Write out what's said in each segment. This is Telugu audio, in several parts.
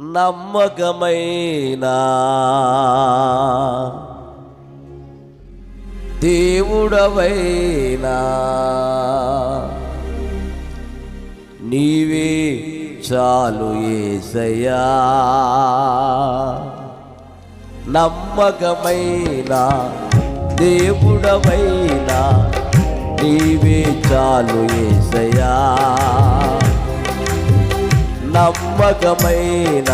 నమ్మకమైన దేవుడవైనా. నీవే చాలు ఏసయ్యా. నమ్మకమైన దేవుడవైనా నీవే చాలు ఏసయ్యా. నమ్మకమైన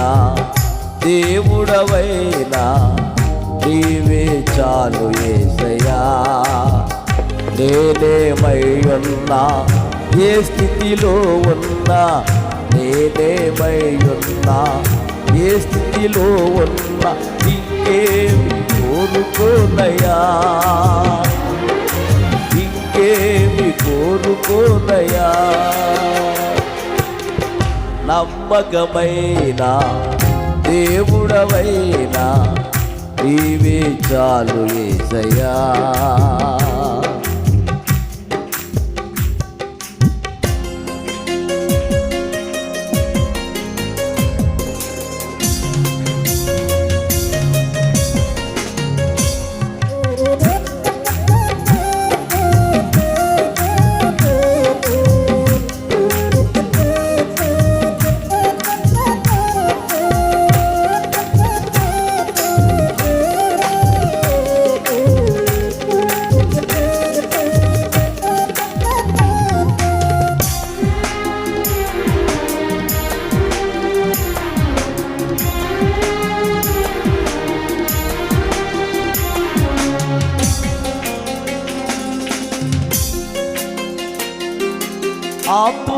దేవుడవైన నీవే చాలు ఏసయా నేనేమై ఉన్నా ఏ స్థితిలో ఉన్నా నేనేమై ఉన్నా ఏ స్థితిలో ఉన్నా ఇంకేమి కోరుకోనయా ఇంకేమి కోరుకోనయా నమ్మకమైన దేవుడవైనా నీవే చాలు ఏసయా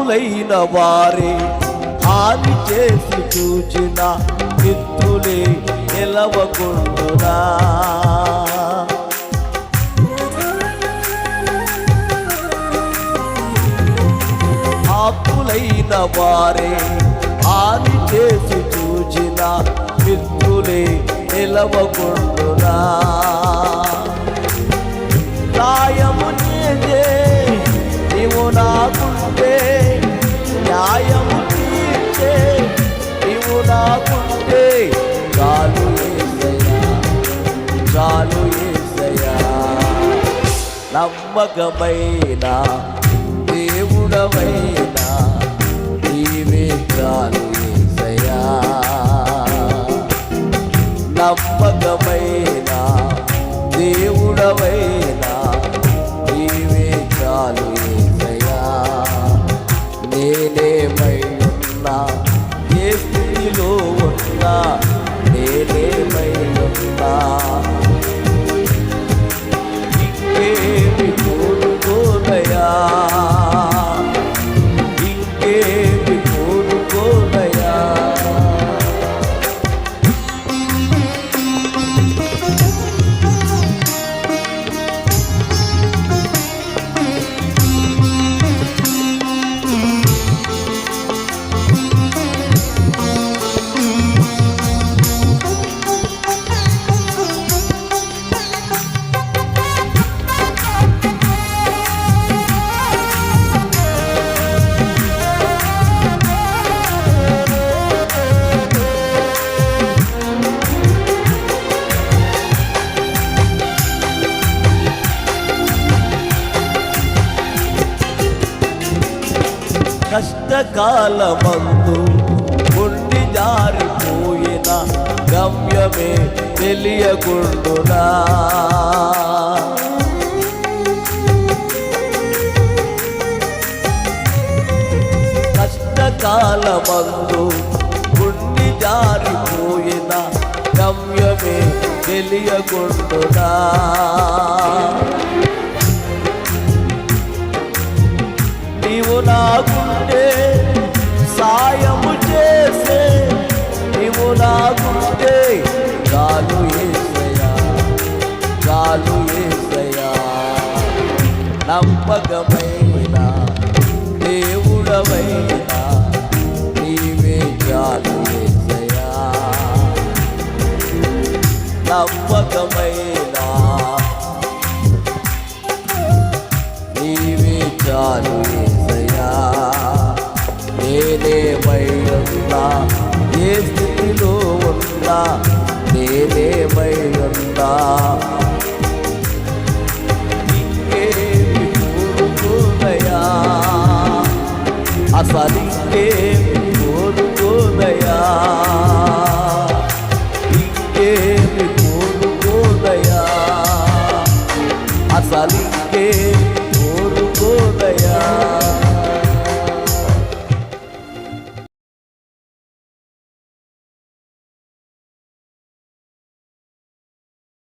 పాపులైన వారే హాని చేసి చూచిన మిత్రులే నిలవకుండునా పాపులైన వారే హాని చేసి చూచిన మిత్రులే నిలవకుండునా న్యాయము నమ్మకమైన దేవుడమైన నీవే చాలు ఏసయ్యా నమ్మకమైన దేవుడవైనా కష్టకాలమందు ఉండి జారిపోయిన గమ్యమే తెలియకుండునా? కష్టకాలమందు ఉండి జారిపోయిన గమ్యమే తెలియకుండునా? నీవు నాకు నాకుంటే చాలు ఏసయా చాలు ఏసయా నమ్మకమైన దేవుడవైనా నీవే చాలు ఏసయా నమ్మకమైన నీవే చాలు ఏ నీలా నేనేమై ఉన్నా అసలు ఇంకేమి కోరుకోదయా